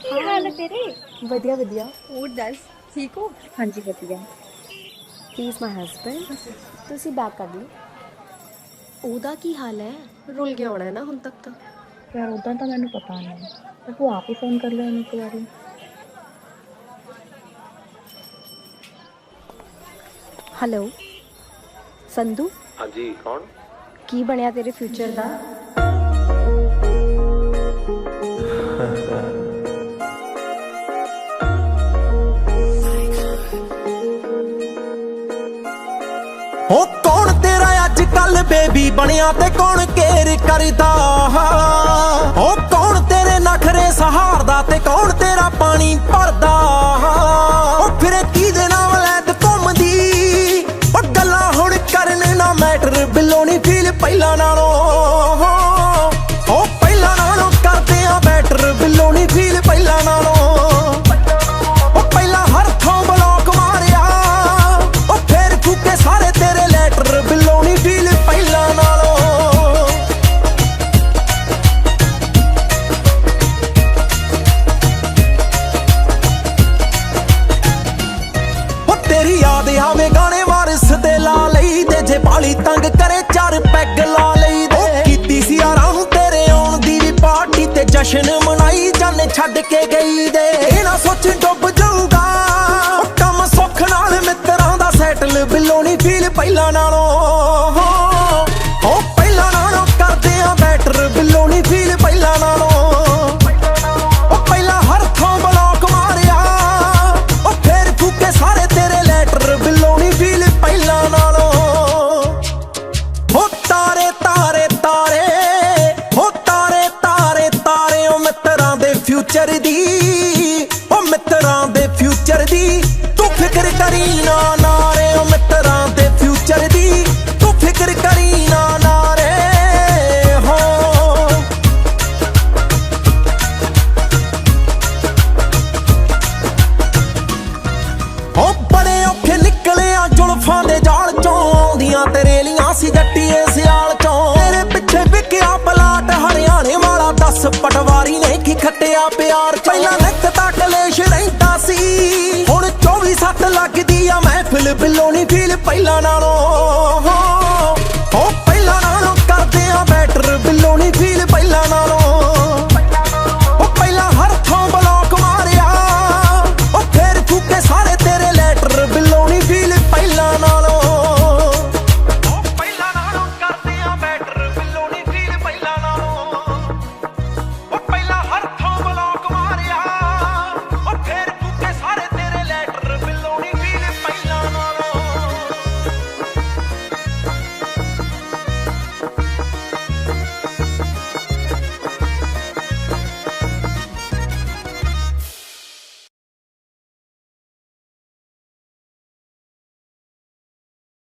ਕੀ ਹਾਲ ਹੈ ਤੇਰੇ? ਵਧੀਆ ਵਧੀਆ। ਹੋਰ ਦੱਸ ਠੀਕ ਹੋ? ਹਾਂਜੀ ਵਧੀਆ। ਪਲੀਜ਼ ਮਾਈ ਹਸਬੰਡ ਤੁਸੀਂ ਬੈਕ ਕਰ ਲਓ ਉਹਦਾ ਕੀ ਹਾਲ ਹੈ? ਰੁੱਲ ਗਿਆ ਹੋਣਾ ਹੈ ਨਾ ਹੁਣ ਤੱਕ ਤਾਂ। ਯਾਰ ਉਦਾਂ ਤਾਂ ਮੈਨੂੰ ਪਤਾ ਨਹੀਂ। ਪਰ ਤੂੰ ਆਪ ਹੀ ਫੋਨ ਕਰ ਲਿਆ ਉਹਨੂੰ ਇੱਕ ਵਾਰੀ। ਹੈਲੋ ਸੰਧੂ? ਹਾਂਜੀ ਕੌਣ? ਕੀ ਬਣਿਆ ਤੇਰੇ ਫਿਊਚਰ ਦਾ? ਕੱਲ ਬੇਬੀ ਬਣਿਆ ਤੇ ਕੌਣ ਕੇਰ ਕਰਦਾ? ਹੋ ਕੌਣ ਤੇਰੇ ਨਖਰੇ ਸਹਾਰਦਾ ਤੇ ਕੌਣ ਤੇ ਤੰਗ ਕਰੇ ਚਾਰ ਪੈਗ ਲਾ ਲਈ ਦੇ। ਉਹ ਕੀਤੀ ਸੀ ਆਰਾਮ ਤੇਰੇ ਆਉਣ ਦੀ ਵੀ ਪਾਰਟੀ ਤੇ ਜਸ਼ਨ ਮਨਾਈ, ਜਾਨੇ ਛੱਡ ਕੇ ਗਈ ਦੇ। ਇਹ ਨਾ ਸੋਚ ਡੁੱਬ ਜਾਊਗਾ। ਕੰਮ ਸੁੱਖ ਨਾਲ ਮਿੱਤਰਾਂ ਦਾ ਸੈਟਲ ਬਿੱਲੋ ਫੀਲ ਪਹਿਲਾਂ ਨਾਲੋਂ ਫਿਊਚਰ ਦੀ, ਉਹ ਮਿੱਤਰਾਂ ਦੇ ਫਿਊਚਰ ਦੀ। ਤੂੰ ਫਿਕਰ ਕਰੀ ਨਾ ਨਾਰੇ ਉਹ ਮਿੱਤਰਾਂ ਦੇ ਫਿਊਚਰ ਦੀ। ਤੂੰ ਫਿਕਰ ਕਰੀ ਨਾ ਨਾਰੇ ਹੋ। ਉਹ ਬੜੇ ਔਖੇ ਨਿਕਲਿਆ ਜੁਲਫਾਂ ਦੇ ਜਾਲ ਚੋਂ, ਆਉਂਦੀਆਂ ਤੇ ਰੇਲੀਆਂ ਸੀ ਜੱਟੀਏ ਸਿਆਲ ਚੋਂ। ਤੇਰੇ ਪਿੱਛੇ ਵਿਕਿਆ ਪਲਾਟ ਹਰਿਆਣੇ ਵਾਲਾ 10 ਪਟਵਾ ਪਿਆਰ ਚ। ਪਹਿਲਾਂ ਨਿੱਤ ਤੱਕ ਕਲੇਸ਼ ਰਹਿੰਦਾ ਸੀ ਹੁਣ 24 ਸੱਤ ਲੱਗਦੀ ਆ ਮਹਿਫਿਲ ਬਿੱਲੋ ਨਹੀਂ ਫੀਲ ਪਹਿਲਾਂ ਨਾਲੋਂ